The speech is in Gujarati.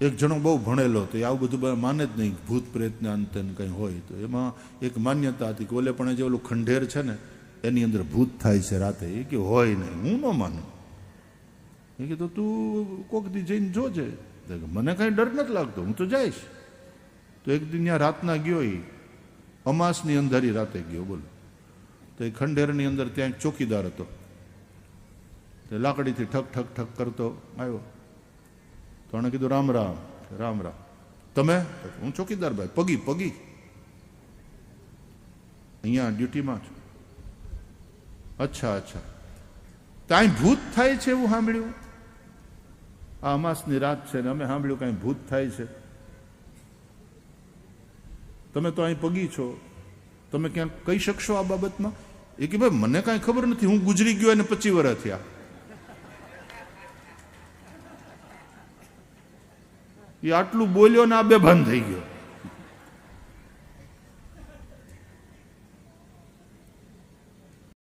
એક જણો બહુ ભણેલો તો એ આવું બધું માને જ નહીં, ભૂત પ્રેતને અંતે કંઈ હોય તો. એમાં એક માન્યતા હતી કે ઓલે પણ જે ઓલું ખંડેર છે ને, એની અંદર ભૂત થાય છે રાતે. એ કે હોય નહીં, હું ન માનું. એ કે તો તું કોક દી જઈને જોજે. મને કાંઈ ડર નથી લાગતો, હું તો જઈશ. તો એક દિન ત્યાં રાતના ગયો એ અમાસની અંધારી રાતે ગયો, બોલો. તો એ ખંડેરની અંદર ત્યાં ચોકીદાર હતો. તે લાકડીથી ઠક ઠક ઠક કરતો આવ્યો. તો એણે કીધું, રામ રામ રામ રામ. તમે? હું ચોકીદાર ભાઈ, પગી પગી. અહીંયા ડ્યુટીમાં છું. અચ્છા અચ્છા. ત્યાં ભૂત થાય છે એવું સાંભળ્યું? આ અમાસની રાત છે ને અમે સાંભળ્યું કાંઈ ભૂત થાય છે? તમે તો અહીં પગી છો. તમે ક્યાંક કહી શકશો આ બાબતમાં? એ કે ભાઈ, મને કાંઈ ખબર નથી, હું ગુજરી ગયો અને પચી વર્ષ થયા. એ આટલું બોલ્યો ને આ બેભાન થઈ ગયો.